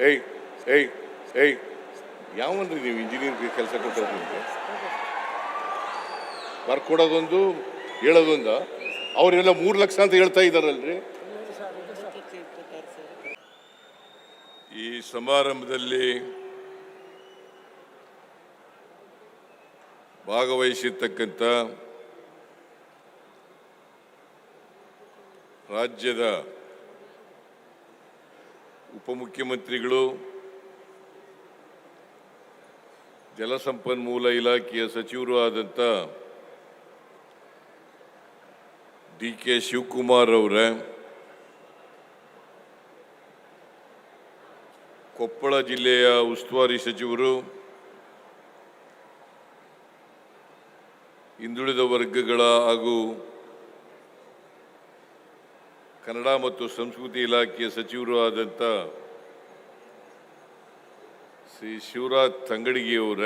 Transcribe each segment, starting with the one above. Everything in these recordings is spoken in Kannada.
ಏಯ್ ಏಯ್ ಏಯ್. ಯಾವನ್ರಿ ನೀವು ಇಂಜಿನಿಯರಿಂಗ್ ಕೆಲಸ ಕೊಡ್ತಾರೆ ನಿಮಗೆ? ಬರ್ಕೊಡೋದೊಂದು ಹೇಳೋದೊಂದು. ಅವರೆಲ್ಲ ಮೂರು ಲಕ್ಷ ಅಂತ ಹೇಳ್ತಾ ಇದ್ದಾರಲ್ರಿ? ಈ ಸಮಾರಂಭದಲ್ಲಿ ಭಾಗವಹಿಸಿರ್ತಕ್ಕಂಥ ರಾಜ್ಯದ ಉಪಮುಖ್ಯಮಂತ್ರಿಗಳು ಜಲಸಂಪನ್ಮೂಲ ಇಲಾಖೆಯ ಸಚಿವರು ಆದಂಥ ಡಿ ಕೆ ಶಿವಕುಮಾರ್ ಅವರ, ಕೊಪ್ಪಳ ಜಿಲ್ಲೆಯ ಉಸ್ತುವಾರಿ ಸಚಿವರು, ಹಿಂದುಳಿದ ವರ್ಗಗಳ ಹಾಗೂ ಕನ್ನಡ ಮತ್ತು ಸಂಸ್ಕೃತಿ ಇಲಾಖೆಯ ಸಚಿವರು ಆದಂಥ ಶ್ರೀ ಶಿವರಾಜ್ ತಂಗಡಿಗೆಯವರ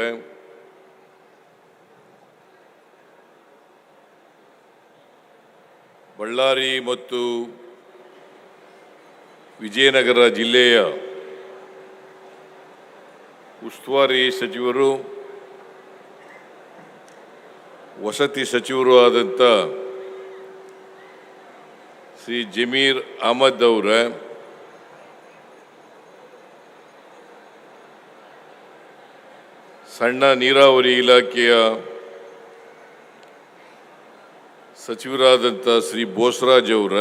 ಬಳ್ಳಾರಿ ಮತ್ತು ವಿಜಯನಗರ ಜಿಲ್ಲೆಯ ಉಸ್ತುವಾರಿ ಸಚಿವರು, ವಸತಿ ಸಚಿವರು ಆದಂಥ ಶ್ರೀ ಜಮೀರ್ ಅಹಮದ್ ಅವರ. ಸಣ್ಣ ನೀರಾವರಿ ಇಲಾಖೆಯ ಸಚಿವರಾದಂಥ ಶ್ರೀ ಬೋಸರಾಜ್ ಅವರ.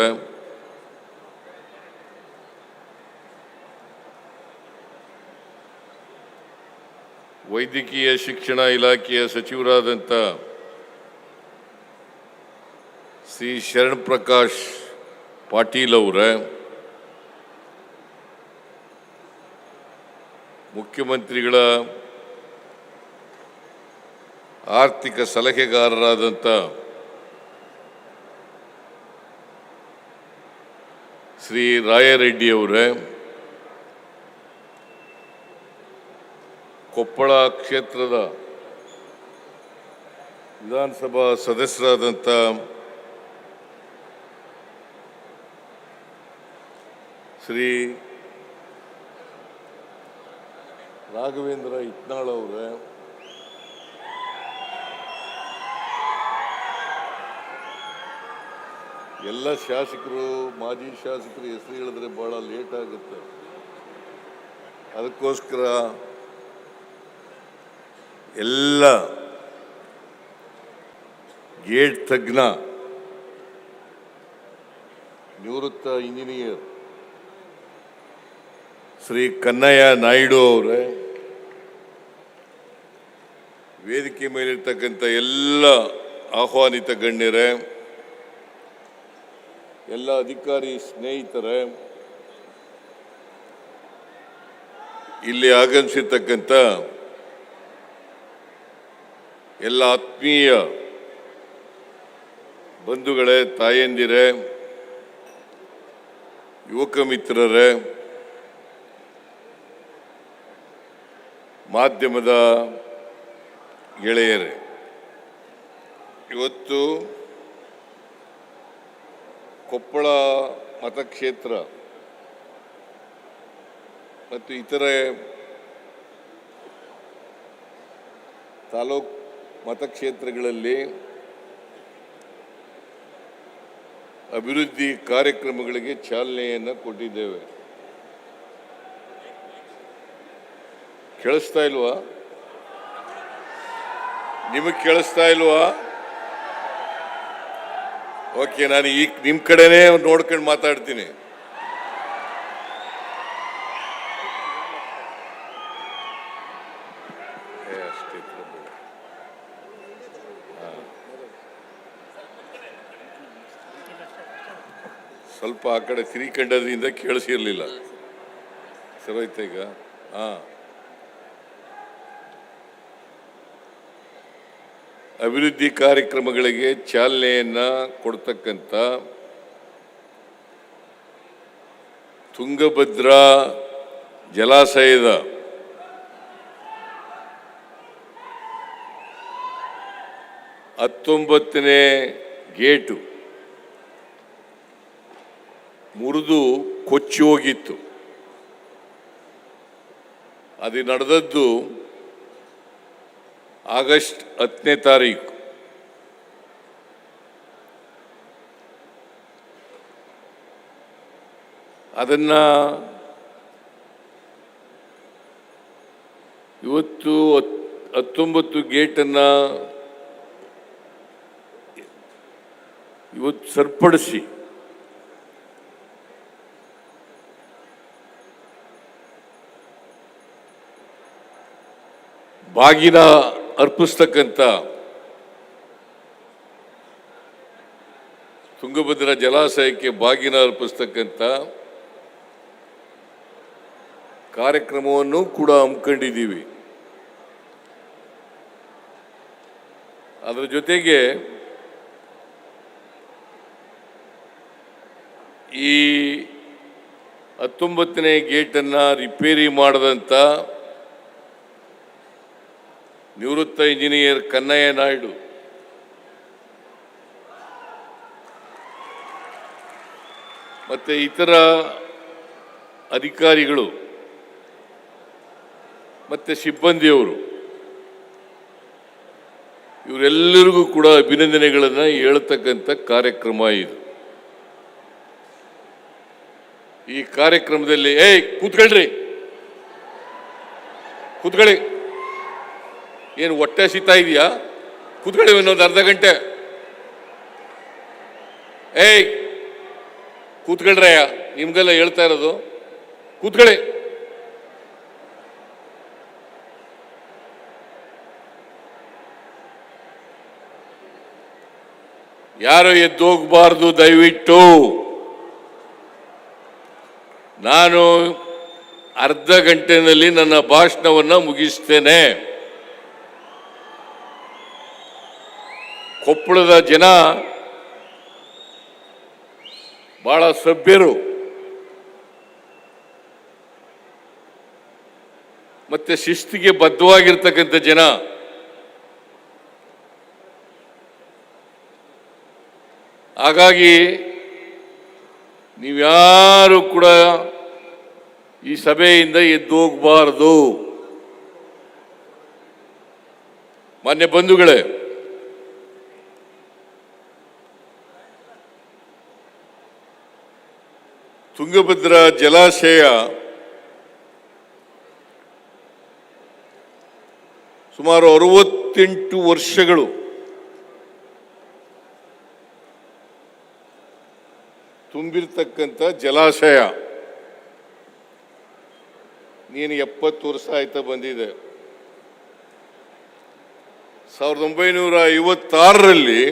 ವೈದ್ಯಕೀಯ ಶಿಕ್ಷಣ ಇಲಾಖೆಯ ಸಚಿವರಾದಂಥ ಶ್ರೀ ಶರಣ್ ಪ್ರಕಾಶ್ ಪಾಟೀಲ್ ಅವರ ಮುಖ್ಯಮಂತ್ರಿಗಳ ಆರ್ಥಿಕ ಸಲಹೆಗಾರರಾದಂಥ ಶ್ರೀ ರಾಯರೆಡ್ಡಿ ಅವರ ಕೊಪ್ಪಳ ಕ್ಷೇತ್ರದ ವಿಧಾನಸಭಾ ಸದಸ್ಯರಾದಂಥ ಶ್ರೀ ರಾಘವೇಂದ್ರ ಇತ್ನಾಳ್ ಅವರ. ಎಲ್ಲ ಶಾಸಕರು, ಮಾಜಿ ಶಾಸಕರು ಹೆಸರು ಹೇಳಿದ್ರೆ ಬಹಳ ಲೇಟ್ ಆಗುತ್ತೆ. ಅದಕ್ಕೋಸ್ಕರ ಎಲ್ಲ ಗೇಟ್ ತಜ್ಞ, ನಿವೃತ್ತ ಇಂಜಿನಿಯರ್ ಶ್ರೀ ಕನ್ನಯ್ಯ ನಾಯ್ಡು ಅವರೇ, ವೇದಿಕೆ ಮೇಲಿರ್ತಕ್ಕಂಥ ಎಲ್ಲ ಆಹ್ವಾನಿತ ಗಣ್ಯರೇ, ಎಲ್ಲ ಅಧಿಕಾರಿ ಸ್ನೇಹಿತರೇ, ಇಲ್ಲಿ ಆಗಮಿಸಿರ್ತಕ್ಕಂಥ ಎಲ್ಲ ಆತ್ಮೀಯ ಬಂಧುಗಳೇ, ತಾಯಂದಿರೇ, ಯುವಕ ಮಿತ್ರರೇ ಮಾಧ್ಯಮದ ಗೆಳೆಯರೇ ಇವತ್ತು ಕೊಪ್ಪಳ ಮತಕ್ಷೇತ್ರ ಮತ್ತು ಇತರೆ ತಾಲೂಕ್ ಮತಕ್ಷೇತ್ರಗಳಲ್ಲಿ ಅಭಿವೃದ್ಧಿ ಕಾರ್ಯಕ್ರಮಗಳಿಗೆ ಚಾಲನೆಯನ್ನು ಕೊಟ್ಟಿದ್ದೇವೆ. ಕೇಳಿಸ್ತಾ ಇಲ್ವಾ? ನಿಮಗೆ ಕೇಳಿಸ್ತಾ ಇಲ್ವಾ? ಓಕೆ ನಾನು ಈಗ ನಿಮ್ಮ ಕಡೆನೇ ನೋಡ್ಕೊಂಡು ಮಾತಾಡ್ತೀನಿ. ಸ್ವಲ್ಪ ಆ ಕಡೆ ತಿರಿಕಂಡದ್ರಿಂದ ಕೇಳಿಸಿರ್ಲಿಲ್ಲ. ಸರಿ ಈಗ. ಹಾ. ಅಭಿವೃದ್ಧಿ ಕಾರ್ಯಕ್ರಮಗಳಿಗೆ ಚಾಲನೆಯನ್ನು ಕೊಡ್ತಕ್ಕಂಥ ತುಂಗಭದ್ರಾ ಜಲಾಶಯದ ಹತ್ತೊಂಬತ್ತನೇ ಗೇಟು ಮುರಿದು ಕೊಚ್ಚಿ ಹೋಗಿತ್ತು. ಅದು ನಡೆದದ್ದು ಆಗಸ್ಟ್ ಹತ್ತನೇ ತಾರೀಕು. ಅದನ್ನ ಇವತ್ತು ಹತ್- ಹತ್ತೊಂಬತ್ತು ಗೇಟನ್ನ ಇವತ್ತು ಸರ್ಪಡಿಸಿ ಬಾಗಿನ ಅರ್ಪಿಸ್ತಕ್ಕಂಥ ತುಂಗಭದ್ರಾ ಜಲಾಶಯಕ್ಕೆ ಬಾಗಿನ ಅರ್ಪಿಸ್ತಕ್ಕಂಥ ಕಾರ್ಯಕ್ರಮವನ್ನು ಕೂಡ ಹಮ್ಮಿಕೊಂಡಿದ್ದೀವಿ. ಅದರ ಜೊತೆಗೆ ಈ ಹತ್ತೊಂಬತ್ತನೇ ಗೇಟನ್ನು ರಿಪೇರಿ ಮಾಡದಂಥ ನಿವೃತ್ತ ಇಂಜಿನಿಯರ್ ಕನ್ನಯ್ಯ ನಾಯ್ಡು. ಮತ್ತೆ ಇತರ ಅಧಿಕಾರಿಗಳು, ಮತ್ತೆ ಸಿಬ್ಬಂದಿಯವರು, ಇವರೆಲ್ಲರಿಗೂ ಕೂಡ ಅಭಿನಂದನೆಗಳನ್ನು ಹೇಳ್ತಕ್ಕಂಥ ಕಾರ್ಯಕ್ರಮ ಇದು. ಈ ಕಾರ್ಯಕ್ರಮದಲ್ಲಿ, ಏಯ್, ಕೂತ್ಕೊಳ್ರಿ. ಕೂತ್ಕೊಳ್ಳಿ. ಏನು ಹೊಟ್ಟೆ ಸಿಗ್ತಾ ಇದೆಯಾ? ಕೂತ್ಕೊಳ್ಳಿ ಇನ್ನೊಂದು ಅರ್ಧ ಗಂಟೆ. ಏಯ್ ಕೂತ್ಕೊಳ್ರಯ್ಯ ನಿಮಗೆಲ್ಲ ಹೇಳ್ತಾ ಇರೋದು. ಕೂತ್ಕೊಳ್ಳಿ. ಯಾರು ಎದ್ದೋಗ್ಬಾರ್ದು ದಯವಿಟ್ಟು. ನಾನು ಅರ್ಧ ಗಂಟೆನಲ್ಲಿ ನನ್ನ ಭಾಷಣವನ್ನು ಮುಗಿಸ್ತೇನೆ. ಕೊಪ್ಪಳದ ಜನ ಬಹಳ ಸಭ್ಯರು. ಮತ್ತೆ ಶಿಸ್ತಿಗೆ ಬದ್ಧವಾಗಿರ್ತಕ್ಕಂಥ ಜನ. ಹಾಗಾಗಿ ನೀವ್ಯಾರು ಕೂಡ ಈ ಸಭೆಯಿಂದ ಎದ್ದು ಹೋಗಬಾರದು. ಮಾನ್ಯ ಬಂಧುಗಳೇ ತುಂಗಭದ್ರಾ ಜಲಾಶಯ ಸುಮಾರು ಅರವತ್ತೆಂಟು ವರ್ಷಗಳು ತುಂಬಿರ್ತಕ್ಕಂಥ ಜಲಾಶಯ. ನೀನು ಎಪ್ಪತ್ತು ವರ್ಷ ಆಯ್ತಾ ಬಂದಿದೆ. ಸಾವಿರದ ಒಂಬೈನೂರ ಐವತ್ತಾರರಲ್ಲಿ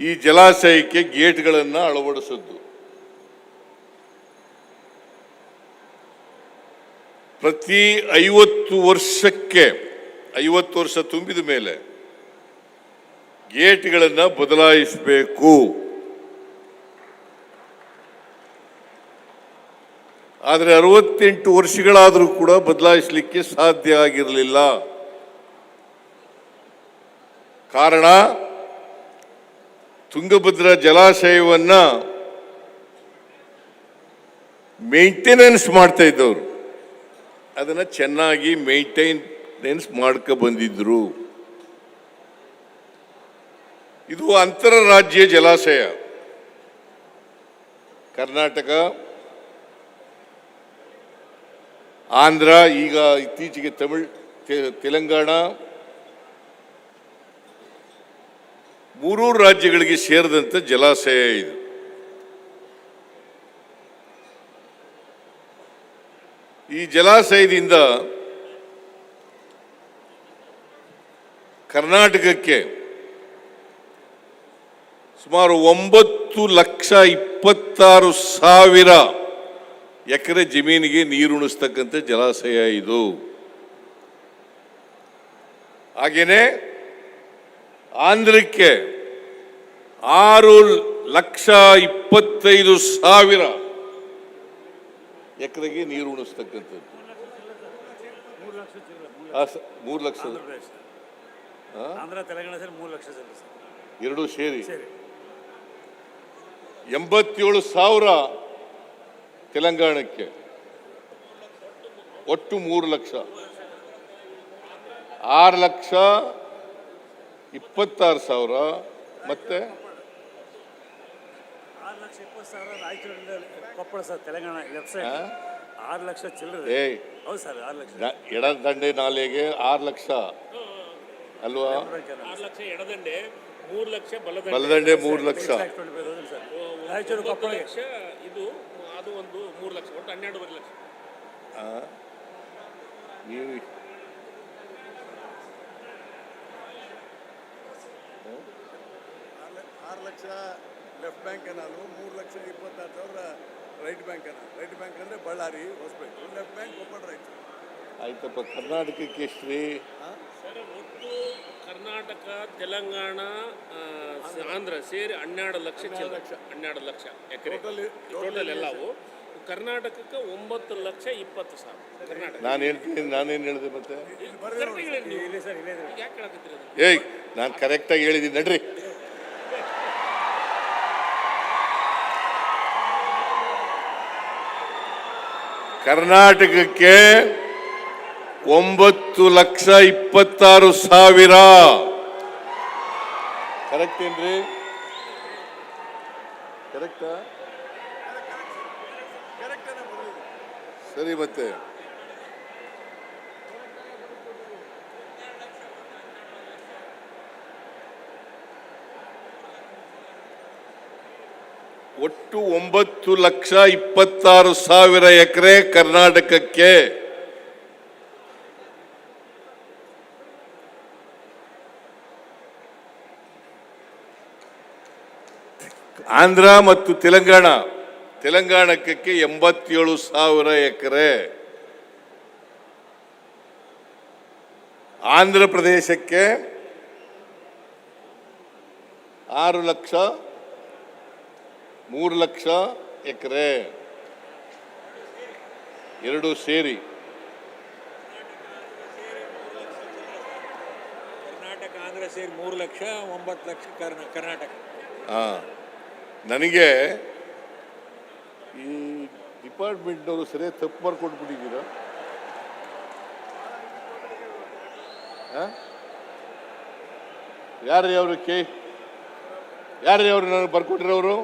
ಈ ಜಲಾಶಯಕ್ಕೆ ಗೇಟ್ಗಳನ್ನು ಅಳವಡಿಸಿದ್ದು. ಪ್ರತಿ ಐವತ್ತು ವರ್ಷಕ್ಕೆ, ಐವತ್ತು ವರ್ಷ ತುಂಬಿದ ಮೇಲೆ ಗೇಟ್ಗಳನ್ನು ಬದಲಾಯಿಸಬೇಕು. ಆದರೆ ಅರವತ್ತೆಂಟು ವರ್ಷಗಳಾದರೂ ಕೂಡ ಬದಲಾಯಿಸಲಿಕ್ಕೆ ಸಾಧ್ಯ ಆಗಿರಲಿಲ್ಲ. ಕಾರಣ ತುಂಗಭದ್ರಾ ಜಲಾಶಯವನ್ನ ಮೇಂಟೆನೆನ್ಸ್ ಮಾಡ್ತಾ ಇದ್ದವರು. ಅದನ್ನ ಚೆನ್ನಾಗಿ ಮೇಂಟೈನೆನ್ಸ್ ಮಾಡ್ಕೊ ಬಂದಿದ್ರು. ಇದು ಅಂತರರಾಜ್ಯ ಜಲಾಶಯ. ಕರ್ನಾಟಕ, ಆಂಧ್ರ, ಈಗ ಇತ್ತೀಚೆಗೆ ತಮಿಳ್ ತೆಲಂಗಾಣ ಮೂರೂ ರಾಜ್ಯಗಳಿಗೆ ಸೇರಿದಂಥ ಜಲಾಶಯ ಇದು. ಈ ಜಲಾಶಯದಿಂದ ಕರ್ನಾಟಕಕ್ಕೆ ಸುಮಾರು ಒಂಬತ್ತು ಲಕ್ಷ ಇಪ್ಪತ್ತಾರು ಸಾವಿರ ಎಕರೆ ಜಮೀನಿಗೆ ನೀರುಣಿಸ್ತಕ್ಕಂಥ ಜಲಾಶಯ ಇದು. ಹಾಗೇನೆ ಆಂಧ್ರಕ್ಕೆ ಆರು ಲಕ್ಷ ಇಪ್ಪತ್ತೈದು ಸಾವಿರ ಎಕರೆಗೆ ನೀರು ಉಣಿಸ್ತಕ್ಕಂಥದ್ದು. ಮೂರು ಲಕ್ಷ. ಎರಡು ಸೇರಿ. ಸೇರಿ. ಎಂಬತ್ತೇಳು ಸಾವಿರ ತೆಲಂಗಾಣಕ್ಕೆ. ಒಟ್ಟು ಮೂರು ಲಕ್ಷ. ಆರು ಲಕ್ಷ ಇಪ್ಪತ್ತಾರು ಸಾವಿರ ಮತ್ತೆ? ಆರು ಲಕ್ಷ ಇಪ್ಪತ್ತು ಸಾವಿರ ರಾಯಚೂರಿಂದ ಕೊಪ್ಪಳ ಸರ್ ತೆಲಂಗಾಣ ವೆಬ್ಸೈಟ್ ಆರು ಲಕ್ಷ ಚಿಲ್ಲರೆ ಏಯ್. ಹೌದು ಸರ್ ಆರು ಲಕ್ಷ. ನ- ಎಡದಂಡೆ ನಾಲೆಗೆ ಆರು ಲಕ್ಷ. ಅಲ್ವಾ? ಆರು ಲಕ್ಷ ಎಡದಂಡೆ ಮೂರು ಲಕ್ಷ ಬಲದಂಡೆ ಬಲದಂಡೆ ಮೂರು ಲಕ್ಷ. ರಾಯಚೂರು ಒಂಬತ್ತು ಕೊಪ್ಪಳ. ಲಕ್ಷ ಇದು ಅದು ಒಂದು ಮೂರು ಲಕ್ಷ ಒಟ್ಟು ಹನ್ನೆರಡುವರೆ ಲಕ್ಷ. ಆ? ನೀವು ಲಕ್ಷ ಲೆಫ್ಟ್ ಬ್ಯಾಂಕ್ ಕೆನಾಲು ಮೂರು ಲಕ್ಷ ಇಪ್ಪತ್ತಾರು ಸಾವಿರ right bank canal right bank ಅಂದರೆ Ballari Hospet. Left bank Koppal right ಆಯ್ತಪ್ಪ ಕರ್ನಾಟಕಕ್ಕೆ ಎಷ್ಟು ರೀ ಸರ್ ಒಟ್ಟು ಕರ್ನಾಟಕ ತೆಲಂಗಾಣ ಆಂಧ್ರ ಸೇರಿ ಹನ್ನೆರಡು ಲಕ್ಷ ಲಕ್ಷ. ಹನ್ನೆರಡು ಲಕ್ಷ ಎಕರೆ. ಟೋಟಲ್ ಎಲ್ಲವು ಕರ್ನಾಟಕಕ್ಕೆ ಒಂಬತ್ತು ಲಕ್ಷ ಇಪ್ಪತ್ತು ಸಾವಿರ. ಕರ್ನಾಟಕ. ನಾನು ಹೇಳ್ತೀನಿ ನಾನೇನು ಹೇಳಿದೆ ಮತ್ತೆ? ಕರೆಕ್ಟಾಗಿ ಹೇಳಿ ನೀವು ಇಲ್ಲಿ ಸರ್ ಇಲ್ಲೇ ಇದೆ ಯಾಕೆ ಹೇಳಕತ್ತೀರಿ? ಏಯ್ ನಾನು ಕರೆಕ್ಟಾಗಿ ಹೇಳಿದ್ದೀನಿ ನಡ್ರಿ. ಕರ್ನಾಟಕಕ್ಕೆ ಒಂಬತ್ತು ಲಕ್ಷ ಇಪ್ಪತ್ತಾರು ಸಾವಿರ. ಕರೆಕ್ಟ್ ಏನ್ರಿ? ಕರೆಕ್ಟಾ ಸರಿ ಮತ್ತೆ. ಒಟ್ಟು ಒಂಬತ್ತು ಲಕ್ಷ ಇಪ್ಪತ್ತಾರು ಸಾವಿರ ಎಕರೆ ಕರ್ನಾಟಕಕ್ಕೆ ಆಂಧ್ರ ಮತ್ತು ತೆಲಂಗಾಣ, ತೆಲಂಗಾಣಕ್ಕೆ ಎಂಬತ್ತೇಳು ಸಾವಿರ ಎಕರೆ. ಆಂಧ್ರ ಪ್ರದೇಶಕ್ಕೆ ಆರು ಲಕ್ಷ ಮೂರು ಲಕ್ಷ ಎಕರೆ. ಎರಡು ಸೇರಿ. ಕರ್ನಾಟಕ ಆಂಧ್ರ ಸೇರಿ ಮೂರು ಲಕ್ಷ ಒಂಬತ್ತು ಲಕ್ಷ ಕರ್ನಾ ಕರ್ನಾಟಕ. ಹಾಂ. ನನಗೆ ಈ ಡಿಪಾರ್ಟ್ಮೆಂಟ್ನವರು ಸರಿಯಾಗಿ ತಪ್ಪು ಮಾಡ್ಕೊಟ್ಬಿಟ್ಟಿದ್ದೀರಾ? ಯಾರು ಅವರು ಕೆ ಯಾರ್ರೀ ಅವರು ನನಗೆ ಬರ್ಕೊಟ್ಟಿರೋರು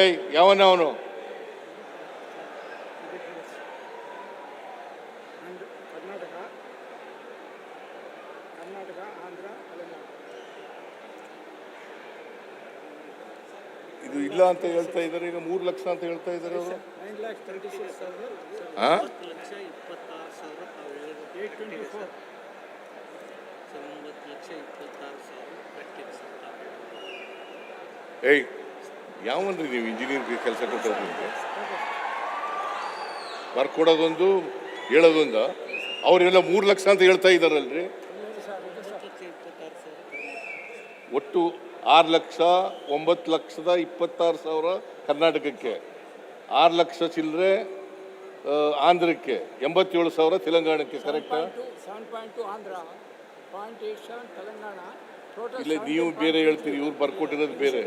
ಏಯ್, ಯಾವನವನು ಇದು ಇಲ್ಲ ಅಂತ ಹೇಳ್ತಾ ಇದ್ದಾರೆ, ಈಗ ಮೂರು ಲಕ್ಷ ಅಂತ ಹೇಳ್ತಾ ಇದ್ದಾರೆ ಅವರು. ಏಯ್ ಯಾವನ್ರಿ ನೀವು ಇಂಜಿನಿಯರಿಂಗ್ ಕೆಲಸ ಕೊಟ್ಟೋದು ನಿಮಗೆ? ಬರ್ಕೊಡೋದೊಂದು ಹೇಳೋದೊಂದು. ಅವರೆಲ್ಲ ಮೂರು ಲಕ್ಷ ಅಂತ ಹೇಳ್ತಾ ಇದ್ದಾರಲ್ರಿ? ಒಟ್ಟು ಆರು ಲಕ್ಷ ಒಂಬತ್ತು ಲಕ್ಷದ ಇಪ್ಪತ್ತಾರು ಸಾವಿರ ಕರ್ನಾಟಕಕ್ಕೆ. ಆರು ಲಕ್ಷ ಚಿಲ್ಲರೆ ಆಂಧ್ರಕ್ಕೆ. ಎಂಬತ್ತೇಳು ಸಾವಿರ ತೆಲಂಗಾಣಕ್ಕೆ ಕರೆಕ್ಟಾ ಇಲ್ಲ ನೀವು ಬೇರೆ ಹೇಳ್ತೀರಿ ಇವ್ರು ಬರ್ಕೊಟ್ಟಿರೋದು ಬೇರೆ.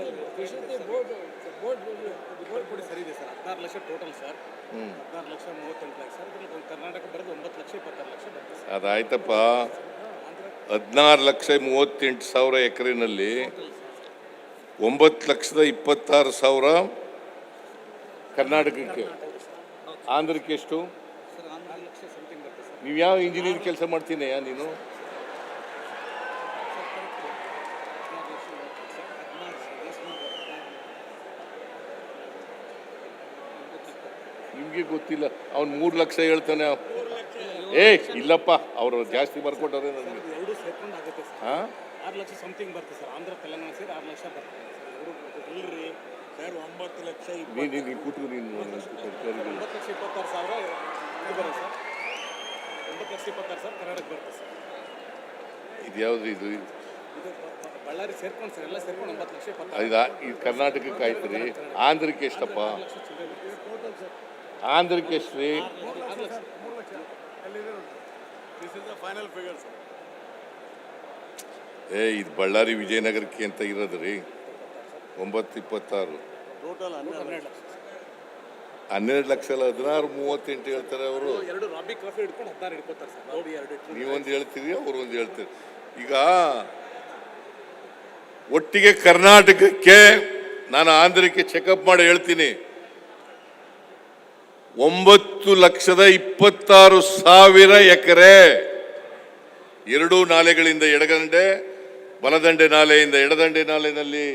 ಹದಿನಾರು ಲಕ್ಷ ಟೋಟಲ್ ಸರ್ ಹದಿನಾರು ಲಕ್ಷ ಮೂವತ್ತೆಂಟು ಲಕ್ಷ ಸರ್ ಕರ್ನಾಟಕ ಬರೋದು ಒಂಬತ್ತು ಲಕ್ಷ ಇಪ್ಪತ್ತಾರು ಲಕ್ಷ ಬರ್ತದೆ ಸರ್ ಅದಾಯ್ತಪ್ಪ. ಹದಿನಾರು ಲಕ್ಷ ಮೂವತ್ತೆಂಟು ಸಾವಿರ ಎಕರೆನಲ್ಲಿ ಒಂಬತ್ತು ಲಕ್ಷದ ಇಪ್ಪತ್ತಾರು ಸಾವಿರ ಕರ್ನಾಟಕಕ್ಕೆ. ಆಂಧ್ರಕ್ಕೆ ಎಷ್ಟು? ನೀವು ಯಾವ ಇಂಜಿನಿಯರ್ ಕೆಲಸ ಮಾಡ್ತೀನಿ ನೀನು ಹದಿನಾರು ಲಕ್ಷ ಮೂವತ್ತು ಲಕ್ಷ ಹದಿನಾರು ಸರ್ ಎಷ್ಟು ಹದಿನಾರು ಒಂಬತ್ತು ಇಪ್ಪತ್ತು ನಿಮಗೆ ಗೊತ್ತಿಲ್ಲ. ಅವ್ನು ಮೂರು ಲಕ್ಷ ಹೇಳ್ತಾನೆ. ಏ ಇಲ್ಲಪ್ಪ ಅವರು ಜಾಸ್ತಿ ಬರ್ಕೊಟ್ಟಾರೆ ನನಗೆ ಹಾಂ? ಆರು ಲಕ್ಷ ಸಮಥಿಂಗ್ ಬರ್ತದೆ ಸರ್. ಆಂಧ್ರ ತೆಲಂಗಾಣ ಸೇರಿ ಆರು ಲಕ್ಷ ಬರ್ತದೆ ಸರ್. ಎರಡು ಇಲ್ರಿ ಸರ್ ಒಂಬತ್ತು ಲಕ್ಷ ನೀನು ನೀನು ಕೂತು ನೀನು ಒಂಬತ್ತು ಲಕ್ಷ ಇಪ್ಪತ್ತಾರು ಸಾವಿರ ಇದು ಸರ್. ಒಂಬತ್ತು ಲಕ್ಷ ಇಪ್ಪತ್ತಾರು ಸಾವಿರ ಕರ್ನಾಟಕ ಸರ್. ಇದು? ಯಾವುದು ಇದು ಬಳ್ಳಾರಿ ಸೇರ್ಕೊಂಡು ಸರ್. ಎಲ್ಲ ಸೇರ್ಕೊಂಡು ಒಂಬತ್ತು ಲಕ್ಷ ಇಪ್ಪತ್ತಾರು ಇದು ಕರ್ನಾಟಕಕ್ಕೆ ಆಯ್ತು ರೀ. ಆಂಧ್ರಕ್ಕೆ ಎಷ್ಟಪ್ಪ. ಆಂಧ್ರಕ್ಕೆ ಎಷ್ಟು ರೀ ಆರು lakh this is the final figure sir ಏ ಇದು ಬಳ್ಳಾರಿ ವಿಜಯನಗರಕ್ಕೆ ಅಂತ ಇರೋದು ರೀ. ಒಂಬತ್ತು ಇಪ್ಪತ್ತಾರು. ಟೋಟಲ್ ಹನ್ನೆರಡು ಹನ್ನೆರಡು ಲಕ್ಷ ಅಲ್ಲ ಹದಿನಾರು ಮೂವತ್ತೆಂಟು ಹೇಳ್ತಾರೆ ಅವರು. ನೀವೊಂದು ಹೇಳ್ತೀರಿ ಅವ್ರು ಒಂದು ಹೇಳ್ತೀರಿ. ಈಗ ಒಟ್ಟಿಗೆ ಕರ್ನಾಟಕಕ್ಕೆ ನಾನು ಆಂಧ್ರಕ್ಕೆ ಚೆಕಪ್ ಮಾಡಿ ಹೇಳ್ತೀನಿ. ಒಂಬತ್ತು ಲಕ್ಷದ ಇಪ್ಪತ್ತಾರು ಸಾವಿರ ಎಕರೆ. ಎರಡೂ ನಾಲೆಗಳಿಂದ ಎಡಗಂಡೆ, ಬಲದಂಡೆ ನಾಲೆಯಿಂದ ಎಡದಂಡೆ ನಾಲೆಯಲ್ಲಿ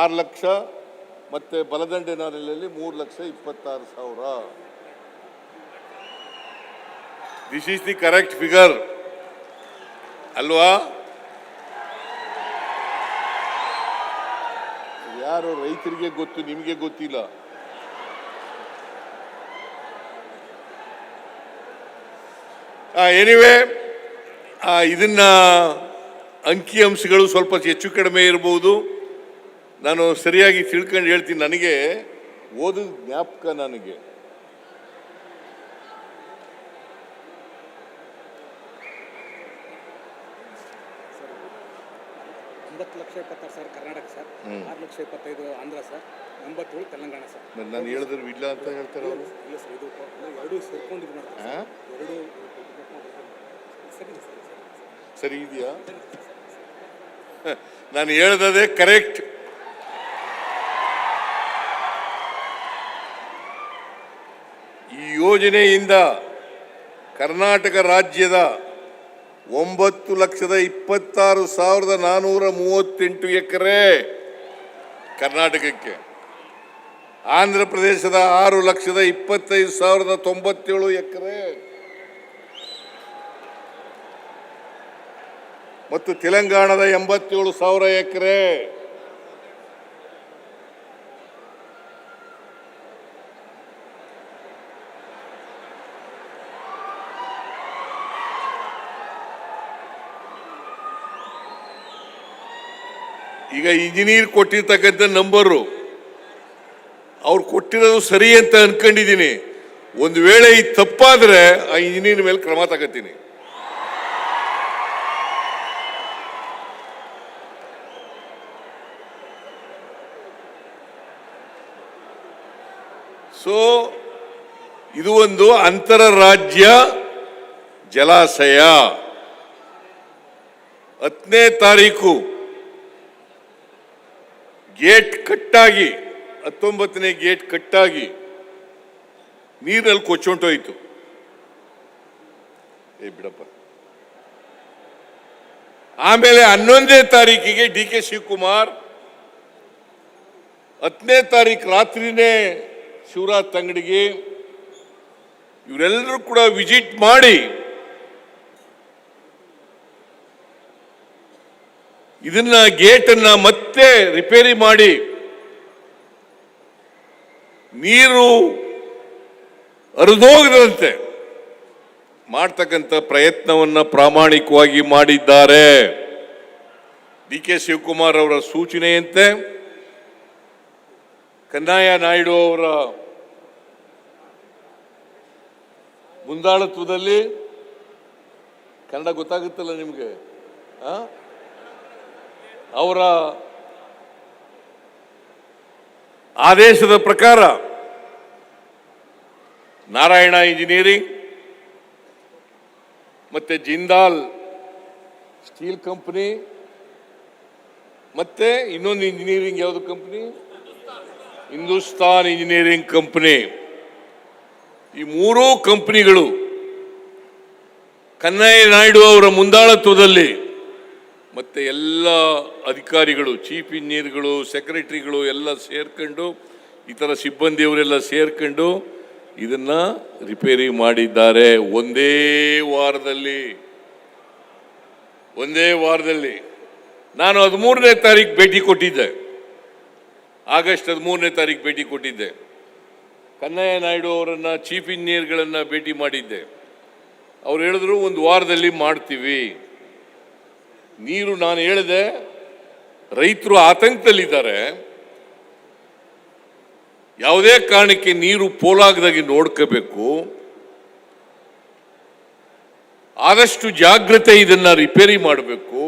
ಆರು ಲಕ್ಷ ಮತ್ತೆ ಬಲದಂಡೆ ನಾಲೆಯಲ್ಲಿ ಮೂರು ಲಕ್ಷ ಇಪ್ಪತ್ತಾರು ಸಾವಿರ. This is the correct figure ಅಲ್ವಾ? ಯಾರು ರೈತರಿಗೆ ಗೊತ್ತು, ನಿಮಗೆ ಗೊತ್ತಿಲ್ಲ. ಎನಿವೆ ಇದನ್ನು ಅಂಕಿಅಂಶಗಳು ಸ್ವಲ್ಪ ಹೆಚ್ಚು ಕಡಿಮೆ ಇರ್ಬೋದು. ನಾನು ಸರಿಯಾಗಿ ತಿಳ್ಕೊಂಡು ಹೇಳ್ತೀನಿ ನನಗೆ. ಓದಿದ ಜ್ಞಾಪಕ ನನಗೆ. ಒಂಬತ್ತು ಲಕ್ಷ ಇಪ್ಪತ್ತಾರು ಸಾವಿರ ಕರ್ನಾಟಕ ಸರ್ ಆರು ಲಕ್ಷ ಇಪ್ಪತ್ತೈದು ಆಂಧ್ರ ಸರ್ ಎಂಬತ್ತೇಳು ತೆಲಂಗಾಣ ಸರ್. ನಾನು ಹೇಳಿದ್ರು ಇಲ್ಲ ಅಂತ ಹೇಳ್ತಾರೆ ಅವರು. ಇಲ್ಲ ಸರ್ ಇದು ಎರಡು ಸೇರ್ಕೊಂಡು ಇದು ಮಾಡ್ತಾರೆ ಹಾ? ಎರಡು ಸರಿ ಸರ್. ಸರಿ ಇದೆಯಾ? ನಾನು ಹೇಳ್ದದೇ ಕರೆಕ್ಟ್. ಈ ಯೋಜನೆಯಿಂದ ಕರ್ನಾಟಕ ರಾಜ್ಯದ ಒಂಬತ್ತು ಲಕ್ಷದ ಇಪ್ಪತ್ತಾರು ಸಾವಿರದ ನಾನೂರ ಮೂವತ್ತೆಂಟು ಎಕರೆ ಕರ್ನಾಟಕಕ್ಕೆ. ಆಂಧ್ರ ಪ್ರದೇಶದ ಆರು ಲಕ್ಷದ ಇಪ್ಪತ್ತೈದು ಸಾವಿರದ ತೊಂಬತ್ತೇಳು ಎಕರೆ. ಮತ್ತು ತೆಲಂಗಾಣದ ಎಂಬತ್ತೇಳು ಸಾವಿರ ಎಕರೆ. ಈಗ ಇಂಜಿನಿಯರ್ ಕೊಟ್ಟಿರ್ತಕ್ಕಂಥ ನಂಬರು ಅವ್ರು ಕೊಟ್ಟಿರೋದು ಸರಿ ಅಂತ ಅನ್ಕೊಂಡಿದ್ದೀನಿ. ಒಂದು ವೇಳೆ ಇದು ತಪ್ಪಾದ್ರೆ ಆ ಇಂಜಿನಿಯರ್ ಮೇಲೆ ಕ್ರಮ ತಗೋತೀನಿ. ಸೊ ಇದು ಒಂದು ಅಂತರರಾಜ್ಯ ಜಲಾಶಯ. ಹತ್ತನೇ ತಾರೀಕು. ಗೇಟ್ ಕಟ್ಟಾಗಿ, ಹತ್ತೊಂಬತ್ತನೇ ಗೇಟ್ ಕಟ್ಟಾಗಿ ನೀರಲ್ಲಿ ಕೊಚ್ಚೊಂಟೋಯ್ತು. ಏ, ಬಿಡಪ್ಪ. ಆಮೇಲೆ ಹನ್ನೊಂದನೇ ತಾರೀಕಿಗೆ ಡಿ ಕೆ ಶಿವಕುಮಾರ್, ಹತ್ತನೇ ತಾರೀಕು ರಾತ್ರಿನೇ ಶಿವರಾಜ್ ತಂಗಡಿಗೆ ಇವರೆಲ್ಲರೂ ಕೂಡ ವಿಸಿಟ್ ಮಾಡಿ ಇದನ್ನ ಗೇಟನ್ನ ಮತ್ತೆ ರಿಪೇರಿ ಮಾಡಿ ನೀರು ಹರಿದೋಗದಂತೆ ಮಾಡ್ತಕ್ಕಂಥ ಪ್ರಯತ್ನವನ್ನ ಪ್ರಾಮಾಣಿಕವಾಗಿ ಮಾಡಿದ್ದಾರೆ. ಡಿ ಕೆ ಶಿವಕುಮಾರ್ ಅವರ ಸೂಚನೆಯಂತೆ ಕನ್ನಯ್ಯ ನಾಯ್ಡು ಅವರ ಮುಂದಾಳತ್ವದಲ್ಲಿ ಕನ್ನಡ ಗೊತ್ತಾಗುತ್ತಲ್ಲ ನಿಮಗೆ? ಆ? ಅವರ ಆದೇಶದ ಪ್ರಕಾರ ನಾರಾಯಣ ಇಂಜಿನಿಯರಿಂಗ್ ಮತ್ತೆ ಜಿಂದಾಲ್ ಸ್ಟೀಲ್ ಕಂಪನಿ ಮತ್ತೆ ಇನ್ನೊಂದು ಇಂಜಿನಿಯರಿಂಗ್ ಯಾವುದು ಕಂಪನಿ? Hindustan engineering company. ಈ ಮೂರೂ ಕಂಪನಿಗಳು ಕನ್ನಯ್ಯ ನಾಯ್ಡು ಅವರ ಮುಂದಾಳತ್ವದಲ್ಲಿ ಮತ್ತೆ ಎಲ್ಲ ಅಧಿಕಾರಿಗಳು ಚೀಫ್ ಇಂಜಿನಿಯರ್ಗಳು ಸೆಕ್ರೆಟ್ರಿಗಳು ಎಲ್ಲ ಸೇರ್ಕೊಂಡು, ಇತರ ಸಿಬ್ಬಂದಿಯವರೆಲ್ಲ ಸೇರ್ಕೊಂಡು ಇದನ್ನು ರಿಪೇರಿ ಮಾಡಿದ್ದಾರೆ ಒಂದೇ ವಾರದಲ್ಲಿ. ಒಂದೇ ವಾರದಲ್ಲಿ. ನಾನು ಹದಿಮೂರನೇ ತಾರೀಕು ಭೇಟಿ ಕೊಟ್ಟಿದ್ದೆ. ಆಗಸ್ಟ್ ಹದಿಮೂರನೇ ತಾರೀಕು ಭೇಟಿ ಕೊಟ್ಟಿದ್ದೆ. ಕನ್ನಯ್ಯ ನಾಯ್ಡು ಅವರನ್ನು ಚೀಫ್ ಇಂಜಿನಿಯರ್ಗಳನ್ನು ಭೇಟಿ ಮಾಡಿದ್ದೆ. ಅವ್ರು ಹೇಳಿದ್ರು, ಒಂದು ವಾರದಲ್ಲಿ ಮಾಡ್ತೀವಿ. ನೀರು ನಾನು ಹೇಳಿದೆ, ರೈತರು ಆತಂಕದಲ್ಲಿದ್ದಾರೆ. ಯಾವುದೇ ಕಾರಣಕ್ಕೆ ನೀರು ಪೋಲಾಗದಾಗಿ ನೋಡ್ಕೋಬೇಕು. ಆದಷ್ಟು ಜಾಗ್ರತೆ ಇದನ್ನ ರಿಪೇರಿ ಮಾಡಬೇಕು.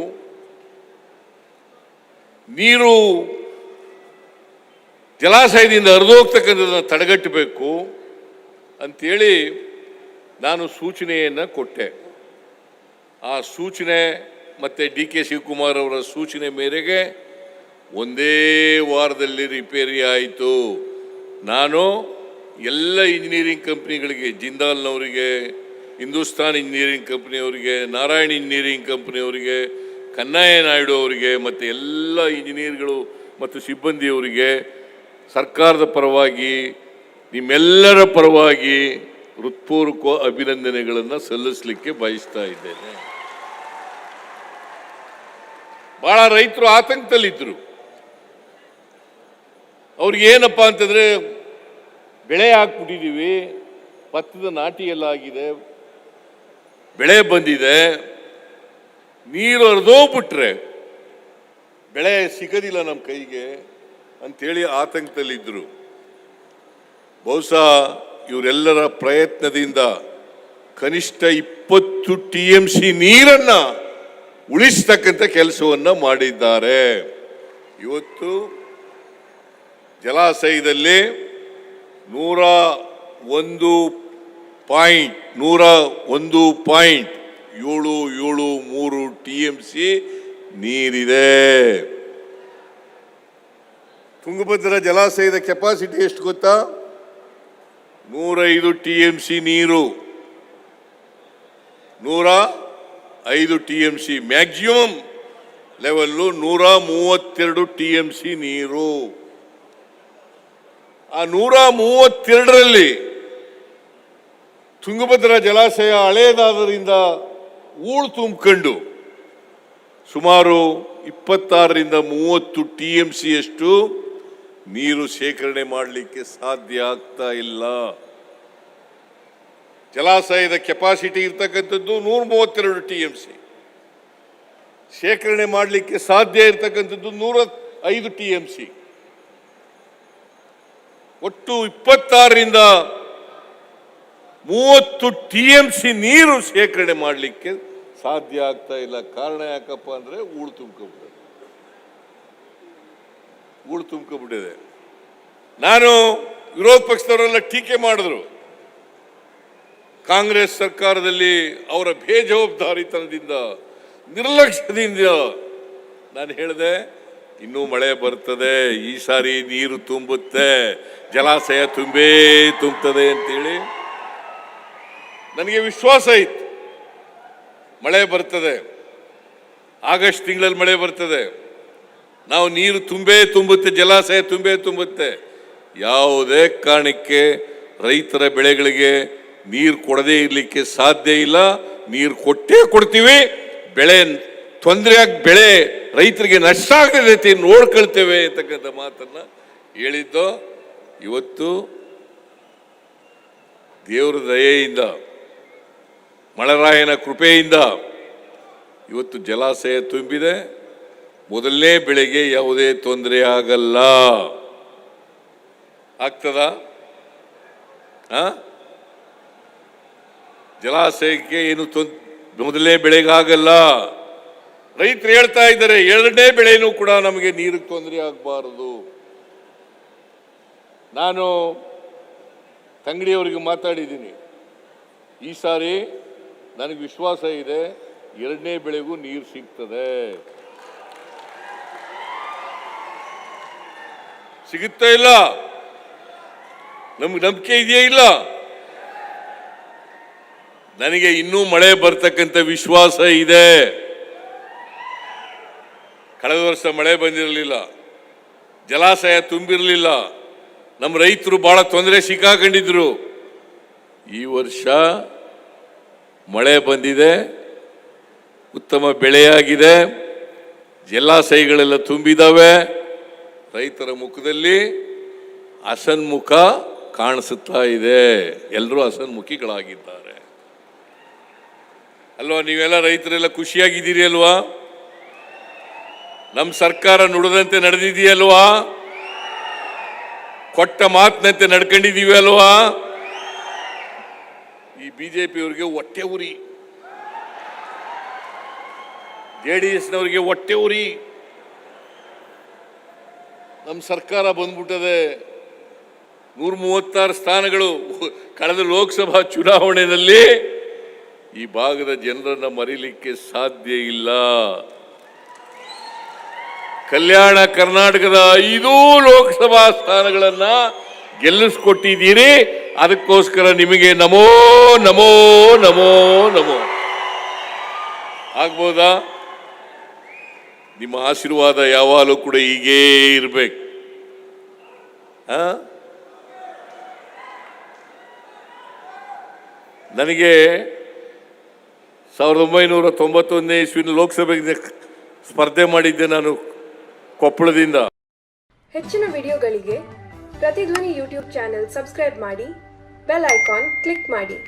ನೀರು ಜಲಾಶಯದಿಂದ ಹರಿದೋಗ್ತಕ್ಕಂಥದ್ದನ್ನು ತಡೆಗಟ್ಟಬೇಕು ಅಂತೇಳಿ ನಾನು ಸೂಚನೆಯನ್ನು ಕೊಟ್ಟೆ. ಆ ಸೂಚನೆ ಮತ್ತು ಡಿ ಕೆ ಶಿವಕುಮಾರ್ ಅವರ ಸೂಚನೆ ಮೇರೆಗೆ ಒಂದೇ ವಾರದಲ್ಲಿ ರಿಪೇರಿ ಆಯಿತು. ನಾನು ಎಲ್ಲ ಇಂಜಿನಿಯರಿಂಗ್ ಕಂಪ್ನಿಗಳಿಗೆ, ಜಿಂದಾಲ್ನವರಿಗೆ, ಹಿಂದೂಸ್ತಾನ್ ಇಂಜಿನಿಯರಿಂಗ್ ಕಂಪ್ನಿಯವರಿಗೆ, ನಾರಾಯಣ್ ಇಂಜಿನಿಯರಿಂಗ್ ಕಂಪ್ನಿಯವರಿಗೆ ಕನ್ನಯ್ಯ ನಾಯ್ಡು ಅವರಿಗೆ, ಮತ್ತು ಎಲ್ಲ ಇಂಜಿನಿಯರ್ಗಳು ಮತ್ತು ಸಿಬ್ಬಂದಿಯವರಿಗೆ ಸರ್ಕಾರದ ಪರವಾಗಿ, ನಿಮ್ಮೆಲ್ಲರ ಪರವಾಗಿ ಹೃತ್ಪೂರ್ವಕ ಅಭಿನಂದನೆಗಳನ್ನು ಸಲ್ಲಿಸಲಿಕ್ಕೆ ಬಯಸ್ತಾ ಇದ್ದೇನೆ. ಬಹಳ ರೈತರು ಆತಂಕದಲ್ಲಿದ್ದರು ಅವ್ರಿಗೆ ಏನಪ್ಪ ಅಂತಂದ್ರೆ, ಬೆಳೆ ಹಾಕ್ಬಿಟ್ಟಿದ್ದೀವಿ ಭತ್ತದ ನಾಟಿ ಎಲ್ಲ ಆಗಿದೆ, ಬೆಳೆ ಬಂದಿದೆ, ನೀರು ಹರಿದೋಗ್ಬಿಟ್ರೆ ಬೆಳೆ ಸಿಗೋದಿಲ್ಲ ನಮ್ಮ ಕೈಗೆ ಅಂಥೇಳಿ ಆತಂಕದಲ್ಲಿದ್ದರು ಬಹುಶಃ ಇವರೆಲ್ಲರ ಪ್ರಯತ್ನದಿಂದ ಕನಿಷ್ಠ ಇಪ್ಪತ್ತು ಟಿ ಎಂ ಸಿ ನೀರನ್ನ ಉಳಿಸ್ತಕ್ಕಂಥ ಕೆಲಸವನ್ನು ಮಾಡಿದ್ದಾರೆ. ಇವತ್ತು ಜಲಾಶಯದಲ್ಲಿ ನೂರ ಒಂದು ಪಾಯಿಂಟ್, ನೂರ ಒಂದು ಪಾಯಿಂಟ್ ಏಳು ಏಳು ಮೂರು ಟಿ ಎಂ ಸಿ ನೀರಿದೆ. ತುಂಗಭದ್ರಾ ಜಲಾಶಯದ ಕೆಪಾಸಿಟಿ ಎಷ್ಟು ಗೊತ್ತಾ? ನೂರೈದು ಟಿ ಎಂ ಸಿ ನೀರು. ನೂರ ಐದು T M C, maximum level ನೂರ ಮೂವತ್ತೆರಡು ಟಿ ಎಂ ಸಿ ನೀರು. ಆ ನೂರ ಮೂವತ್ತೆರಡರಲ್ಲಿ ತುಂಗಭದ್ರಾ ಜಲಾಶಯ ಹಳೆಯದಾದ್ದರಿಂದ ಊಳು ತುಂಬಿಕೊಂಡು ಸುಮಾರು ಇಪ್ಪತ್ತಾರರಿಂದ ಮೂವತ್ತು ಟಿ ಎಂ ಸಿಯಷ್ಟು ನೀರು ಶೇಖರಣೆ ಮಾಡಲಿಕ್ಕೆ ಸಾಧ್ಯ ಆಗ್ತಾ ಇಲ್ಲ. ಜಲಾಶಯದ ಕೆಪಾಸಿಟಿ ಇರ್ತಕ್ಕಂಥದ್ದು ನೂರ ಮೂವತ್ತೆರಡು ಟಿ ಎಂ ಸಿ ಶೇಖರಣೆ ಮಾಡಲಿಕ್ಕೆ ಸಾಧ್ಯ ಇರತಕ್ಕಂಥದ್ದು ನೂರ ಐದು ಟಿ ಎಂ ಸಿ ಒಟ್ಟು ಇಪ್ಪತ್ತಾರರಿಂದ ಮೂವತ್ತು ಟಿ ಎಂ ಸಿ ನೀರು ಶೇಖರಣೆ ಮಾಡಲಿಕ್ಕೆ ಸಾಧ್ಯ ಆಗ್ತಾ ಇಲ್ಲ. ಕಾರಣ ಯಾಕಪ್ಪ ಅಂದ್ರೆ ಊಳು ತುಂಬ್ಕೊಬಿಟ್ಟಿದೆ ಊಳು ತುಂಬ್ಕೊಬಿಟ್ಟಿದೆ ನಾನು ವಿರೋಧ ಪಕ್ಷದವರೆಲ್ಲ ಟೀಕೆ ಮಾಡಿದ್ರು. ಕಾಂಗ್ರೆಸ್ ಸರ್ಕಾರದಲ್ಲಿ ಅವರ ಬೇಜವಾಬ್ದಾರಿತನದಿಂದ ನಿರ್ಲಕ್ಷ್ಯದಿಂದ ನಾನು ಹೇಳಿದೆ, ಇನ್ನೂ ಮಳೆ ಬರ್ತದೆ, ಈ ಸಾರಿ ನೀರು ತುಂಬುತ್ತೆ, ಜಲಾಶಯ ತುಂಬೇ ತುಂಬುತ್ತದೆ ಅಂತೇಳಿ ನನಗೆ ವಿಶ್ವಾಸ ಇತ್ತು. ಮಳೆ ಬರ್ತದೆ, ಆಗಸ್ಟ್ ತಿಂಗಳಲ್ಲಿ ಮಳೆ ಬರ್ತದೆ, ನಾವು ನೀರು ತುಂಬೇ ತುಂಬುತ್ತೆ, ಜಲಾಶಯ ತುಂಬೇ ತುಂಬುತ್ತೆ, ಯಾವುದೇ ಕಾರಣಕ್ಕೆ ರೈತರ ಬೆಳೆಗಳಿಗೆ ನೀರು ಕೊಡದೇ ಇರಲಿಕ್ಕೆ ಸಾಧ್ಯ ಇಲ್ಲ, ನೀರು ಕೊಟ್ಟೇ ಕೊಡ್ತೀವಿ. ಬೆಳೆ ತೊಂದರೆ ಆಗಿ ಬೆಳೆ ರೈತರಿಗೆ ನಷ್ಟ ಆಗದ ರೀತಿ ನೋಡ್ಕೊಳ್ತೇವೆ ಅಂತಕ್ಕಂಥ ಮಾತನ್ನ ಹೇಳಿದ್ದು. ಇವತ್ತು ದೇವರ ದಯೆಯಿಂದ ಮಳರಾಯನ ಕೃಪೆಯಿಂದ ಇವತ್ತು ಜಲಾಶಯ ತುಂಬಿದೆ. ಮೊದಲನೇ ಬೆಳೆಗೆ ಯಾವುದೇ ತೊಂದರೆ ಆಗಲ್ಲ. ಆಗ್ತದ? ಆ? ಜಲಾಶಯಕ್ಕೆ ಏನು ತೊಂದ್ ಮೊದಲನೇ ಬೆಳೆಗಾಗಲ್ಲ. ರೈತರು ಹೇಳ್ತಾ ಇದ್ದಾರೆ, ಎರಡನೇ ಬೆಳೆನೂ ಕೂಡ ನಮಗೆ ನೀರಿಗೆ ತೊಂದರೆ ಆಗಬಾರದು. ನಾನು ತಂಗಡಿಯವರಿಗೆ ಮಾತಾಡಿದ್ದೀನಿ. ಈ ಸಾರಿ ನನಗೆ ವಿಶ್ವಾಸ ಇದೆ, ಎರಡನೇ ಬೆಳೆಗೂ ನೀರು ಸಿಗ್ತದೆ. ಸಿಗುತ್ತಾ ಇಲ್ಲ? ನಮ್ಗೆ ನಂಬಿಕೆ ಇದೆಯೇ ಇಲ್ಲ? ನನಗೆ ಇನ್ನೂ ಮಳೆ ಬರ್ತಕ್ಕಂಥ ವಿಶ್ವಾಸ ಇದೆ. ಕಳೆದ ವರ್ಷ ಮಳೆ ಬಂದಿರಲಿಲ್ಲ. ಜಲಾಶಯ ತುಂಬಿರಲಿಲ್ಲ. ನಮ್ಮ ರೈತರು ಬಹಳ ತೊಂದರೆ ಸಿಕ್ಕಾಕೊಂಡಿದ್ರು. ಈ ವರ್ಷ ಮಳೆ ಬಂದಿದೆ. ಉತ್ತಮ ಬೆಳೆಯಾಗಿದೆ. ಜಲಾಶಯಗಳೆಲ್ಲ ತುಂಬಿದಾವೆ. ರೈತರ ಮುಖದಲ್ಲಿ ಅಸನ್ಮುಖ ಕಾಣಿಸುತ್ತಾ ಇದೆ. ಎಲ್ಲರೂ ಹಸನ್ಮುಖಿಗಳಾಗಿದ್ದಾರೆ ಅಲ್ವಾ, ನೀವೆಲ್ಲ ರೈತರೆಲ್ಲ ಖುಷಿಯಾಗಿದ್ದೀರಿ ಅಲ್ವಾ? ನಮ್ಮ ಸರ್ಕಾರ ನುಡಿದಂತೆ ನಡೆದಿದೆಯಲ್ವಾ? ಕೊಟ್ಟ ಮಾತಿನಂತೆ ನಡ್ಕೊಂಡಿದ್ದೀವಿ ಅಲ್ವಾ? ಈ ಬಿಜೆಪಿಯವರಿಗೆ ಹೊಟ್ಟೆ ಉರಿ. ಜೆ ಡಿ ಎಸ್ನವರಿಗೆ ಹೊಟ್ಟೆ ಉರಿ. ನಮ್ಮ ಸರ್ಕಾರ ಬಂದ್ಬಿಟ್ಟದೆ ನೂರ ಮೂವತ್ತಾರು ಸ್ಥಾನಗಳು. ಕಳೆದ ಲೋಕಸಭಾ ಚುನಾವಣೆಯಲ್ಲಿ ಈ ಭಾಗದ ಜನರನ್ನು ಮರೀಲಿಕ್ಕೆ ಸಾಧ್ಯ ಇಲ್ಲ. ಕಲ್ಯಾಣ ಕರ್ನಾಟಕದ ಐದೂ ಲೋಕಸಭಾ ಸ್ಥಾನಗಳನ್ನು ಗೆಲ್ಲಿಸ್ಕೊಟ್ಟಿದ್ದೀರಿ. ಅದಕ್ಕೋಸ್ಕರ ನಿಮಗೆ ನಮೋ ನಮೋ ನಮೋ ನಮೋ. ಆಗ್ಬೋದಾ? ನಿಮ್ಮ ಆಶೀರ್ವಾದ ಯಾವಾಗಲೂ ಕೂಡ ಹೀಗೇ ಇರಬೇಕು? ನನಗೆ ಸಾವಿರದ ಒಂಬೈನೂರ ತೊಂಬತ್ತೊಂದನೇ ಇಸ್ವಿನ ಲೋಕಸಭೆಗೆ ಸ್ಪರ್ಧೆ ಮಾಡಿದ್ದೆ ನಾನು ಕೊಪ್ಪಳದಿಂದ. ಹೆಚ್ಚಿನ ವಿಡಿಯೋಗಳಿಗೆ ಪ್ರತಿಧ್ವನಿ ಯೂಟ್ಯೂಬ್ ಚಾನೆಲ್ ಸಬ್ಸ್ಕ್ರೈಬ್ ಮಾಡಿ, ಬೆಲ್ ಐಕಾನ್ ಕ್ಲಿಕ್ ಮಾಡಿ.